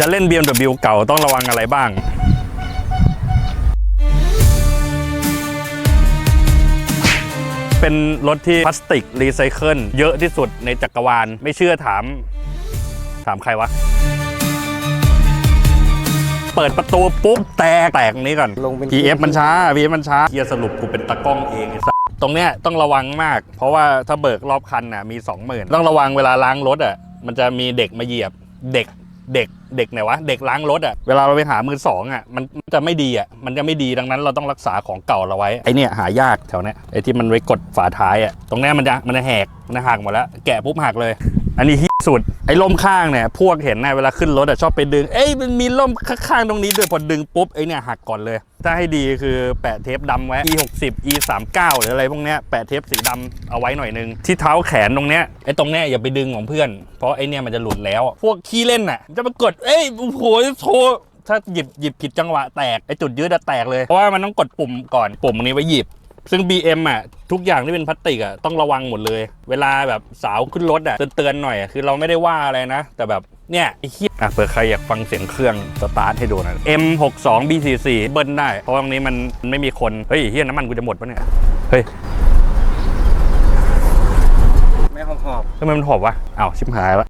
จะเล่น BMW เก่าต้องระวังอะไรบ้างเป็นรถที่พลาสติกรีไซเคิลเยอะที่สุดในจักรวาล ไม่เชื่อถาม ถามใครวะ เปิดประตูปุ๊บ แตก แตกตรงนี้ก่อนลงเป็น PF มันช้า PF มันช้าเฮียสรุปกูเป็นตากล้องเองไอ้สัสตรงเนี้ยต้องระวังมาก เพราะว่าถ้าเบิกรอบคันน่ะมี 20,000 ต้องระวังเวลาล้างรถอะมันจะมีเด็กมาเหยียบเด็กเด็ก เด็กไหนวะเด็กล้างรถอะเวลาเราไปหามือสองอะมันมันจะไม่ดีอะมันจะไม่ดีดังนั้นเราต้องรักษาของเก่าเราไว้ไอเนี่ยหายากแถวเนี้ยไอที่มันไว้กดฝาท้ายอะตรงเนี้ยมันจะมันจะแหกมันจะหักหมดแล้วแกะปุ๊บหักเลย อันนี้ที่สุดไอ้ล่มข้างเนี่ยพวกเห็นนะเวลาขึ้นรถอะชอบไปดึง เอ้ยมันมีล่มข้างๆตรงนี้ด้วยพอดึงปุ๊บไอ้เนี่ยหักก่อนเลย ถ้าให้ดีคือแปะเทปดำไว้ e 6 0 e 3 9หรืออะไรพวกเนี้ยแปะเทปสีดำเอาไว้หน่อยนึง ที่เท้าแขนตรงเนี้ยไอ้ตรงเนี้ยอย่าไปดึงของเพื่อน เพราะไอ้เนี่ยมันจะหลุดแล้ว พวกขี้เล่นน่ะจะมากดเอ้ยโอ้โหโชว์ถ้าหยิบหยิบผิดจังหวะแตกไอ้จุดยืดอะแตกเลยเพราะว่ามันต้องกดปุ่มก่อนปุ่มนี้ไว้หยิบ ซึ่ง BM อะทุกอย่างที่เป็นพลาสติกอะต้องระวังหมดเลย เวลาแบบสาวขึ้นรถอะเตือนๆหน่อยอะคือเราไม่ได้ว่าอะไรนะ แต่แบบเนี่ยไอ้เหี้ยอะเผื่อใครอยากฟังเสียงเครื่องสตาร์ทให้ดูหน่อย M62 B44 เบิ้ลได้ เพราะว่าตรงนี้มันมันไม่มีคน เฮ้ยเฮียน้ำมันกูจะหมดปะเนี่ย เฮ้ยไม่หอบหอบทำไมมันหอบวะอ้าวชิบหายละ